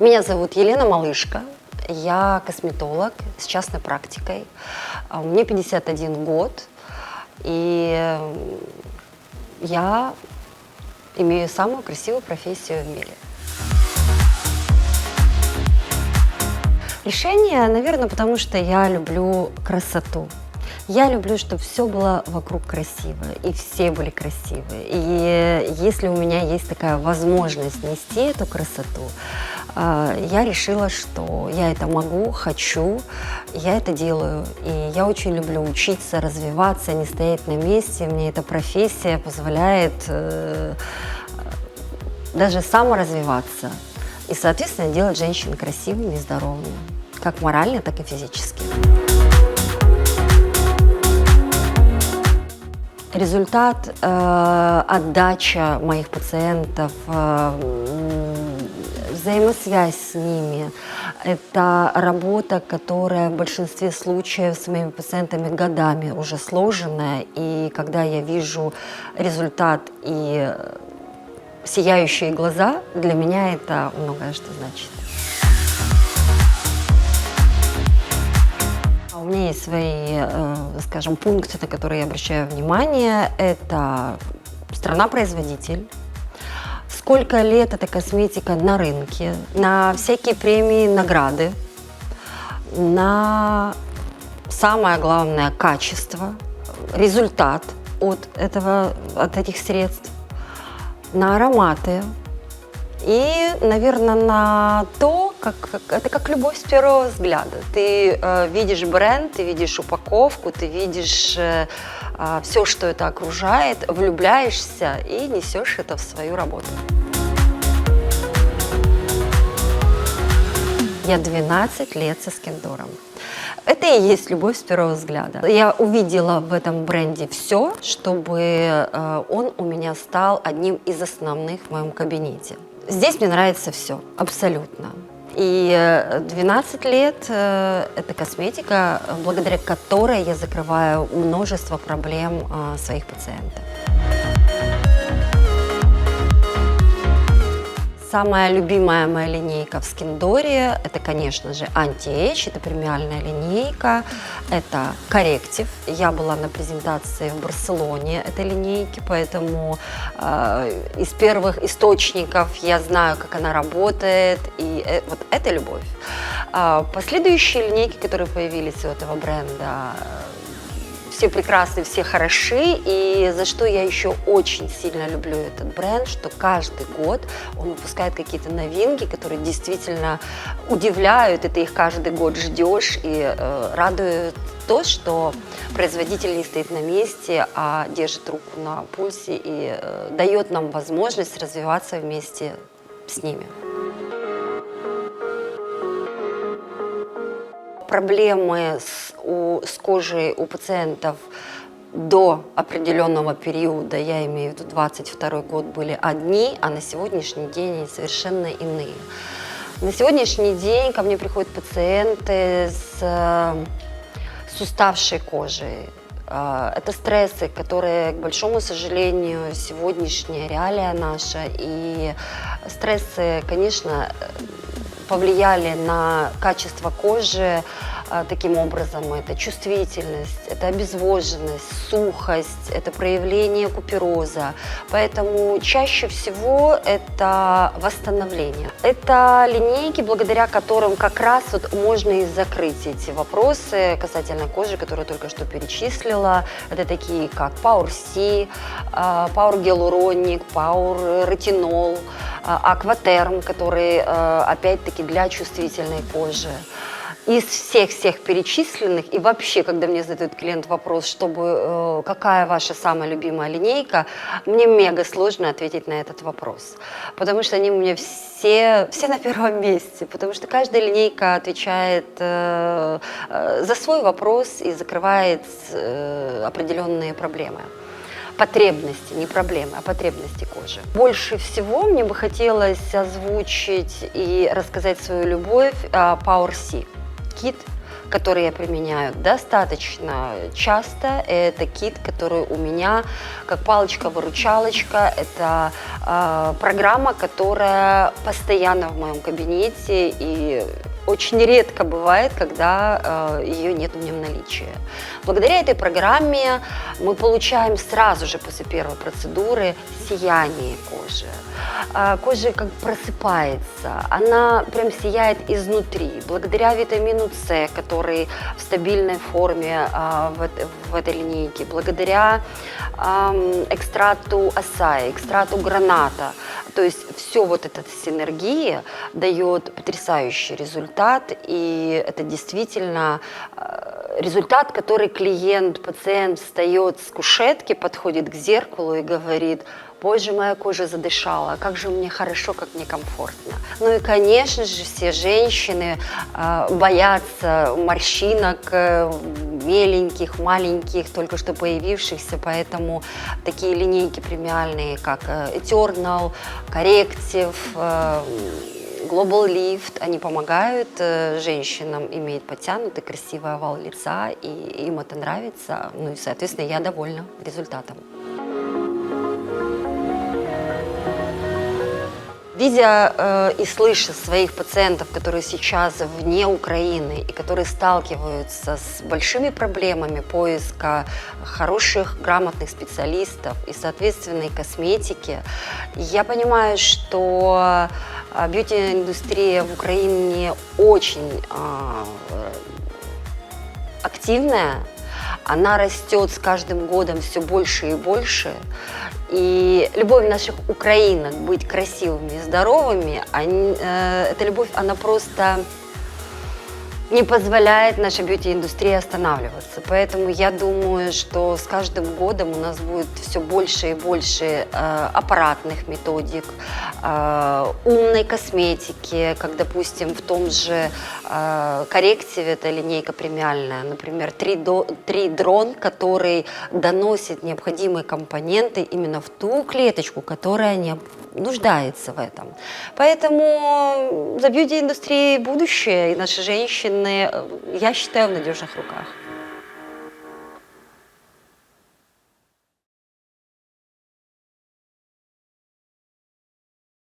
Меня зовут Елена Малышка. Я косметолог с частной практикой. А, Мне 51 год. И э, я имею самую красивую профессию в мире. Решение, наверное, потому что я люблю красоту. Я люблю, чтобы все было вокруг красиво, и все были красивые. И если у меня есть такая возможность нести эту красоту, я решила, что я это могу, хочу, я это делаю. И я очень люблю учиться, развиваться, не стоять на месте. Мне эта профессия позволяет э, даже саморазвиваться. И, соответственно, делать женщин красивыми и здоровыми, как морально, так и физически. Результат, э, отдача моих пациентов, э, взаимосвязь с ними, это работа, которая в большинстве случаев с моими пациентами годами уже сложенная. И когда я вижу результат и э, сияющие глаза, для меня это многое что значит. А У меня есть свои, э, скажем, пункты, на которые я обращаю внимание. Это страна-производитель, сколько лет эта косметика на рынке, на всякие премии, награды, на самое главное качество, результат от, этого, от этих средств, на ароматы и, наверное, на то, как, как- это как любовь с первого взгляда. Ты э, видишь бренд, ты видишь упаковку, ты видишь все, что это окружает, влюбляешься и несешь это в свою работу. Я 12 лет со скиндором. Это и есть любовь с первого взгляда. Я увидела в этом бренде все, чтобы э, он у меня стал одним из основных в моем кабинете. Здесь мне нравится все, абсолютно. И э, 12 лет э, это косметика, э, благодаря которой я закрываю множество проблем э, своих пациентов. Самая любимая моя линейка в Скиндоре – это, конечно же, Anti-Age, это премиальная линейка, это корректив. Я была на презентации в Барселоне этой линейки, поэтому э, из первых источников я знаю, как она работает, и э, вот это любовь. А последующие линейки, которые появились у этого бренда, все прекрасны, все хороши, и за что я еще очень сильно люблю этот бренд, что каждый год он выпускает какие-то новинки, которые действительно удивляют, и ты их каждый год ждешь, и э, радует то, что производитель не стоит на месте, а держит руку на пульсе и э, дает нам возможность развиваться вместе с ними. Проблемы с, у, с кожей у пациентов до определенного периода, я имею в виду 22 год, были одни, а на сегодняшний день они совершенно иные. На сегодняшний день ко мне приходят пациенты с, с уставшей кожей. Э, Это стрессы, которые, к большому сожалению, сегодняшняя реалия наша. И стрессы, конечно, повлияли на качество кожи а, таким образом. Это чувствительность, это обезвоженность, сухость, это проявление купероза. Поэтому чаще всего это восстановление. Это линейки, благодаря которым как раз вот можно и закрыть эти вопросы касательно кожи, которые только что перечислила. Это такие как Power C, а, Power Hyaluronic, Power Retinol, а, Aquaterm, который а, опять-таки для чувствительной кожи. Из всех-всех перечисленных, и вообще, когда мне задает клиент вопрос, чтобы, э, какая ваша самая любимая линейка, мне мега сложно ответить на этот вопрос. Потому что они у меня все, все на первом месте. Потому что каждая линейка отвечает э, э, за свой вопрос и закрывает э, определенные проблемы потребности, не проблемы, а потребности кожи. Больше всего мне бы хотелось озвучить и рассказать свою любовь о Power C. Кит, который я применяю достаточно часто. Это кит, который у меня как палочка-выручалочка. Это э, программа, которая постоянно в моем кабинете и очень редко бывает, когда э, ее нет в нем наличия. Благодаря этой программе мы получаем сразу же после первой процедуры сияние кожи. Э, кожа как просыпается, она прям сияет изнутри. Благодаря витамину С, который в стабильной форме э, в, в этой линейке, благодаря э, экстрату асаи, экстрату граната, то есть все вот эта синергия дает потрясающий результат, и это действительно э, результат, который клиент, пациент встает с кушетки, подходит к зеркалу и говорит, Боже, моя кожа задышала, как же мне хорошо, как мне комфортно. Ну и, конечно же, все женщины э, боятся морщинок, э, меленьких, маленьких, только что появившихся, поэтому такие линейки премиальные, как э, Eternal, Corrective, э, Global Lift, они помогают э, женщинам иметь подтянутый, красивый овал лица, и им это нравится. Ну и, соответственно, я довольна результатом. Видя э, и слыша своих пациентов, которые сейчас вне Украины и которые сталкиваются с большими проблемами поиска хороших, грамотных специалистов и соответственной косметики, я понимаю, что э, бьюти-индустрия в Украине очень э, активная, она растет с каждым годом все больше и больше. И любовь наших украинок быть красивыми и здоровыми, они, э, эта любовь, она просто не позволяет нашей бьюти-индустрии останавливаться. Поэтому я думаю, что с каждым годом у нас будет все больше и больше э, аппаратных методик, э, умной косметики, как, допустим, в том же э, коррективе, это линейка премиальная, например, 3-дрон, который доносит необходимые компоненты именно в ту клеточку, которая не нуждается в этом. Поэтому за бьюти-индустрией будущее, и наши женщины, э, я считаю, в надежных руках.